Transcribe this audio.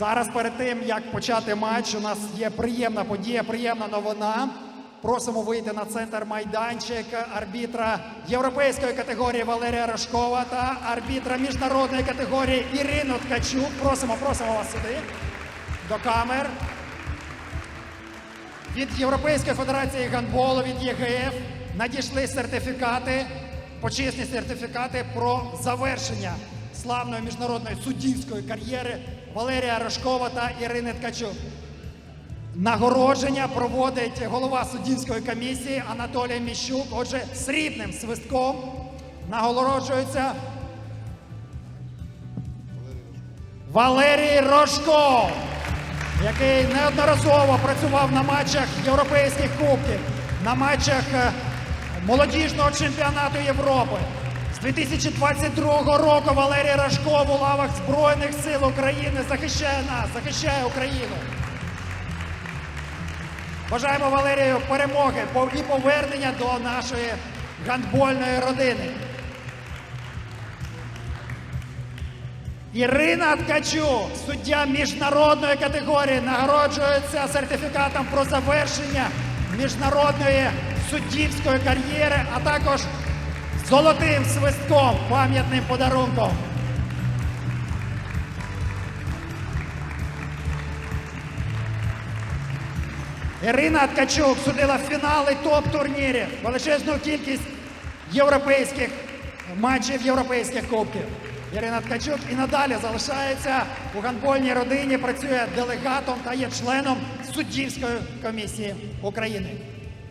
Зараз перед тим, як почати матч, у нас є приємна подія, приємна новина. Просимо вийти на центр майданчик арбітра європейської категорії Валерія Рожкова та арбітра міжнародної категорії Ірину Ткачук. Просимо, просимо вас сюди до камер. Від Європейської федерації гандболу, від ЄГФ надійшли сертифікати, почесні сертифікати про завершення славної міжнародної суддівської кар'єри Валерія Рожкова та Ірини Ткачук. Нагородження проводить голова суддівської комісії Анатолій Міщук. Отже, срібним свистком нагороджується Валерій Рожков, який неодноразово працював на матчах європейських кубків, на матчах е, молодіжного чемпіонату Європи. З 2022 року Валерій Рожков у лавах Збройних сил України захищає нас, захищає Україну. Бажаємо Валерію перемоги і повернення до нашої гандбольної родини. Ірина Ткачук, суддя міжнародної категорії, нагороджується сертифікатом про завершення міжнародної суддівської кар'єри, а також золотим свистком, пам'ятним подарунком. Ірина Ткачук судила фінали топ-турнірів, величезну кількість європейських матчів європейських кубків. Ірина Ткачук і надалі залишається у гандбольній родині, працює делегатом та є членом суддівської комісії України.